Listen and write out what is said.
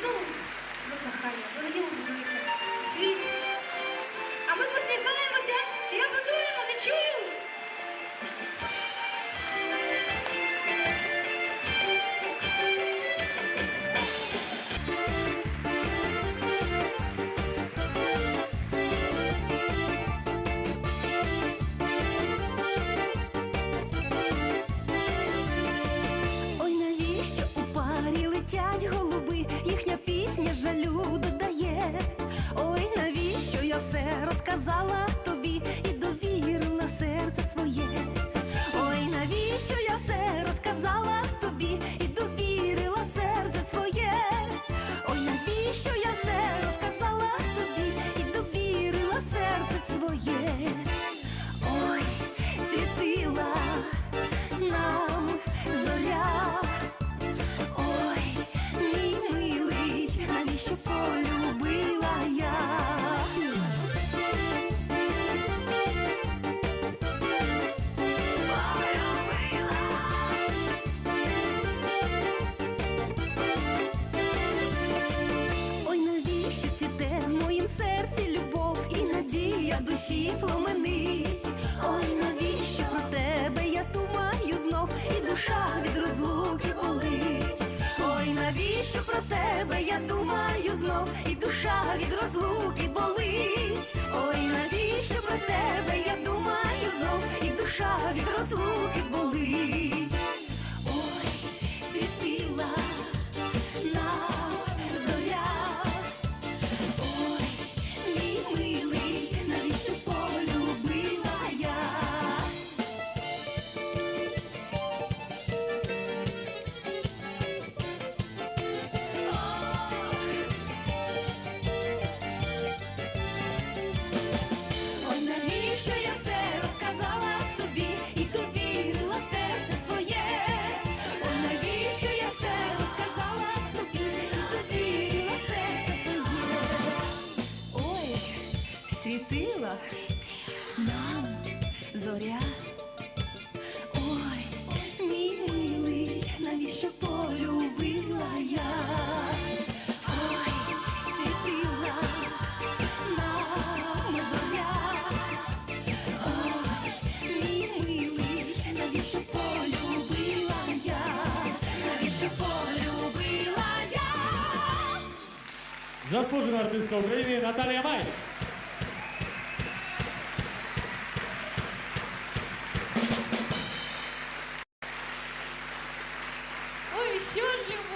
знову ну, до кохання, дорогі. старі летять голуби, їхня пісня жалю додає. Ой, навіщо я все розказала? моя душі пломенить, ой, навіщо про тебе я думаю знов, і душа від розлуки болить, ой, навіщо про тебе я думаю знов, і душа від розлуки болить, ой, навіщо про заслуженная артистка Украины Наталья Май. Ой, еще ж любовь.